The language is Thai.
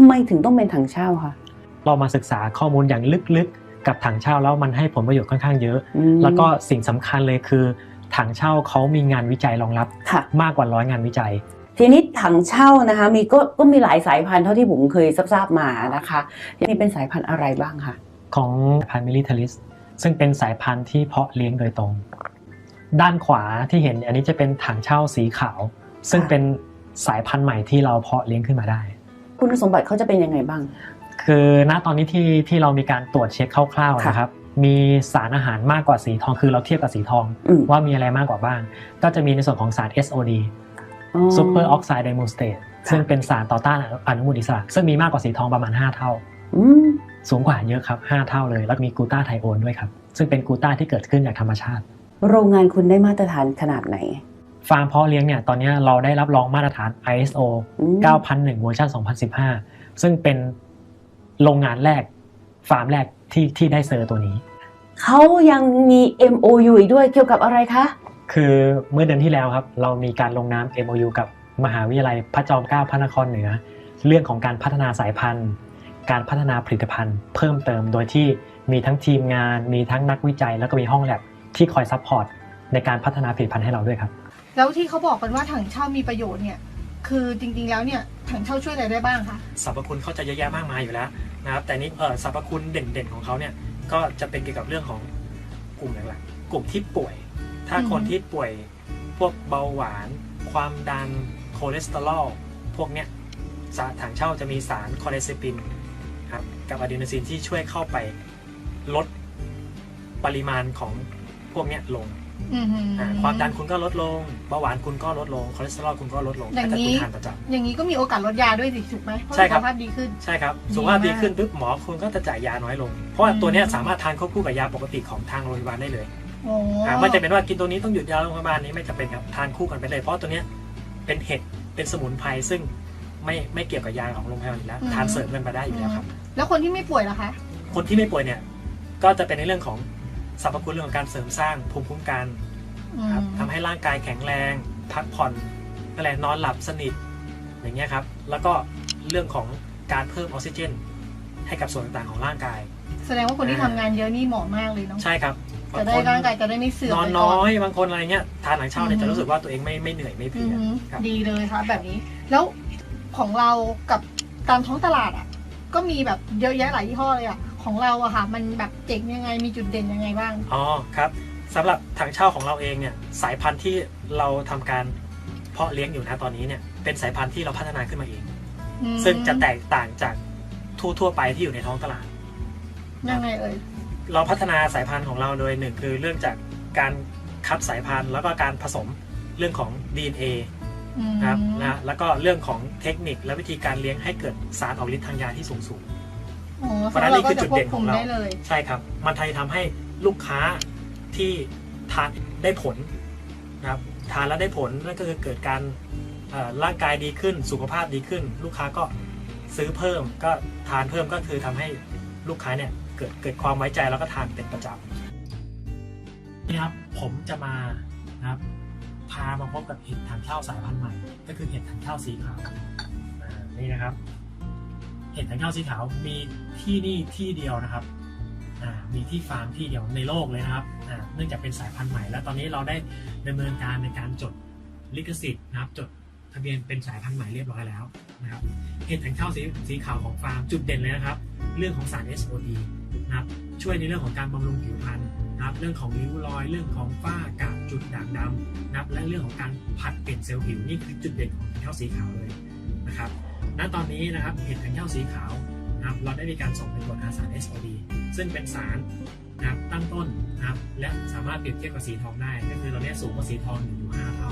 ทำไมถึงต้องเป็นถังเช่าคะเรามาศึกษาข้อมูลอย่างลึกๆ กับถังเช่าแล้วมันให้ผลประโยชน์ค่อนข้างเยอะอืมแล้วก็สิ่งสำคัญเลยคือถังเช่าเขามีงานวิจัยรองรับค่ะมากกว่าร้อยงานวิจัย ทีนี้ถังเช่านะคะมีก็ก็มีหลายสายพันธุ์เท่าที่ผมเคยทราบๆมานะคะนี่เป็นสายพันธุ์อะไรบ้างคะของพันธุ์มิลิเทลิสซึ่งเป็นสายพันธุ์ที่เพาะเลี้ยงโดยตรง ด้านขวาที่เห็นอันนี้จะเป็นถังเช่าสีขาว ซึ่งเป็นสายพันธุ์ใหม่ที่เราเพาะเลี้ยงขึ้นมาได้ คุณสมบัติเขาจะเป็นยังไงบ้าง คือณตอนนี้ที่ที่เรามีการตรวจเช็คคร่าวๆค่ะนะครับ มีสารอาหารมากกว่าสีทองคือเราเทียบกับสีทองอืมว่ามีอะไรมากกว่าบ้าง ก็จะมีในส่วนของสาร SOD อ๋อ Super Oxide Dimostate ซึ่งเป็นสารต่อต้านอนุมูลอิสระ ซึ่งมีมากกว่าสีทองประมาณ 5 เท่าอืมสูงกว่าเยอะครับ 5 เท่าเลย แล้วก็มีกลูตาไทโอนด้วยครับ ซึ่งเป็นกลูตาที่เกิดขึ้นจากธรรมชาติ โรงงานคุณได้มาตรฐานขนาดไหน ฟาร์มเพาะเลี้ยงเนี่ยตอนนี้เราได้รับรองมาตรฐาน ISO อืม9001เวอร์ชัน2015 ซึ่งเป็นโรงงานแรกฟาร์มแรกที่ที่ได้เซอร์ตัวนี้ เขายังมี MOU อีกด้วยเกี่ยวกับอะไรคะ คือเมื่อเดือนที่แล้วครับ เรามีการลงนาม MOU กับมหาวิทยาลัยพระจอมเกล้าพระนครเหนือ เรื่องของการพัฒนาสายพันธุ์ การพัฒนาผลิตภัณฑ์ เพิ่มเติมโดยที่มีทั้งทีมงาน มีทั้งนักวิจัย แล้วก็มีห้องแลบที่คอยซัพพอร์ตในการพัฒนาผลิตภัณฑ์ให้เราด้วยครับ แล้วที่เขาบอกกันว่าถังเช่ามีประโยชน์เนี่ยคือจริงๆแล้วเนี่ยถังเช่าช่วยอะไรได้บ้างคะสรรพคุณเขาจะเยอะแยะมากมายอยู่แล้วนะครับแต่นี่เออสรรพคุณเด่นๆของเขาเนี่ยก็จะเป็นเกี่ยวกับเรื่องของกลุ่มหลักๆกลุ่มที่ป่วย ถ้าคนที่ป่วยพวกเบาหวาน ความดันคอเลสเตอรอลพวกเนี้ยสารถังเช่าจะมีสารคอเลสเตปินครับกับอะดีโนซินที่ช่วยเข้าไปลดปริมาณของพวกเนี้ยลง ความดันคุณก็ลดลงเบาหวานคุณก็ลดลงคอเลสเตอรอลคุณก็ลดลงอย่างถ้านี้คุณทานประจำอย่างนี้ก็มีโอกาสลดยาด้วยสิถูกไหมเพราะใช่ครับสุขภาพดีขึ้นใช่ครับดีสุขภาพดีมากขึ้นปุ๊บหมอคุณก็จะจ่ายยาน้อยลง เพราะว่าอืมตัวเนี้ยสามารถทานควบคู่กับยาปกติของทางโรงพยาบาลได้เลยโอ้อ่าไม่จะเป็นว่ากินตัวนี้ต้องหยุดยาโรงพยาบาลนี้ไม่จำเป็นครับทานคู่กันไปเลยเพราะตัวเนี้ยเป็นเห็ดเป็นสมุนไพรซึ่งไม่ไม่เกี่ยวกับยาของโรงพยาบาลอยู่แล้วทานเสริมกันไปได้อยู่แล้วครับ แล้วคนที่ไม่ป่วยล่ะคะ คนที่ไม่ป่วยเนี่ยก็จะเป็นในเรื่องของ สรรพคุณเรื่องของการเสริมสร้างภูมิคุ้มกันอืครับมทำให้ร่างกายแข็งแรง พักผ่อนนั่นแหละนอนหลับสนิทอย่างเงี้ยครับ แล้วก็เรื่องของการเพิ่มออกซิเจน ให้กับส่วนต่างๆของร่างกาย แสดงว่าคนที่ทำงานเยอะนี่เหมาะมากเลยเนาะใช่ครับจะได้ร่างกายจะได้ไม่เสื่อมนอนไปก่น้อยบางคนอะไรเงี้ยทานหลังเช่าเนี่ยอือฮึจะรู้สึกว่าตัวเองไม่ไม่เหนื่อยไม่เพอืลีอยหือครับดีเลยค่ะแบบนี้ แล้วของเรากับตามท้องตลาดอะก็มีแบบเยอะแยะหลายยี่ห้อเลยอะ ของเราอะค่ะ มันแบบเจ๋งยังไงมีจุดเด่นยังไงบ้าง อ๋อครับสำหรับถังเช่าของเราเองเนี่ยสายพันธุ์ที่เราทำการเพาะเลี้ยงอยู่นะตอนนี้เนี่ยเป็นสายพันธุ์ที่เราพัฒนาขึ้นมาเอง อืมซึ่งจะแตกต่างจากทั่วทั่วๆไปที่อยู่ในท้องตลาด ยังไงเอ่ยเราพัฒนาสายพันธุ์ของเราโดยหนึ่งคือเรื่องจากการคัดสายพันธุ์ แล้วก็การผสมเรื่องของ DNA อืมนะครับนะแล้วก็เรื่องของเทคนิคและวิธีการเลี้ยงให้เกิดสารออกฤทธิ์ทางยาที่สูงสูง อ๋อเพราะฉะนั้นนี่คือจุดเด่นของเราได้เลยใช่ครับ มันไทยทำให้ลูกค้าที่ทานได้ผลนะครับทานแล้วได้ผลนั่นก็คือเกิดการเอ่อร่างกายดีขึ้นสุขภาพดีขึ้น ลูกค้าก็ซื้อเพิ่มก็ทานเพิ่มก็คือทำให้ลูกค้าเนี่ยเกิดเกิดความไว้ใจแล้วก็ทานเป็นประจำนี่ครับผมจะมานะครับพามาพบกับเห็ดถังเช่าสายพันธุ์ใหม่ ก็คือเห็ดถังเช่าสีขาวอ่านี่นะครับเห็ดถังเช่าสีขาวมีที่นี่ที่เดียวนะครับมีที่ฟาร์มที่เดียวในโลกเลยนะครับเนื่องจากเป็นสายพันธุ์ใหม่ แล้วตอนนี้เราได้ดำเนินการในการจดลิขสิทธิ์นะครับจดทะเบียนเป็นสายพันธุ์ใหม่เรียบร้อยแล้วนะครับเห็ดถังเช่าสีสีขาวของฟาร์มจุดเด่นเลยนะครับ เรื่องของสาร SOD นะครับช่วยในเรื่องของการบำรุงผิวพรรณนะครับเรื่องของริ้วรอย เรื่องของฝ้ากระจุดด่างดำนะครับและเรื่องของการผัดเปลี่ยนเซลล์ผิวนี่คือจุดเด่นของถังเช่าสีขาวเลยนะครับ ณตอนนี้นะครับเห็ดถังเท่าสีขาวนะครับเราได้มีการส่งไปตรวจหาสาร SOD ซึ่งเป็นสารนะครับตั้งต้นนะครับและสามารถเปรียบเทียบกับสีทองได้ ก็คือเราเนี้ยสูงกว่าสีทองอยู่5เท่า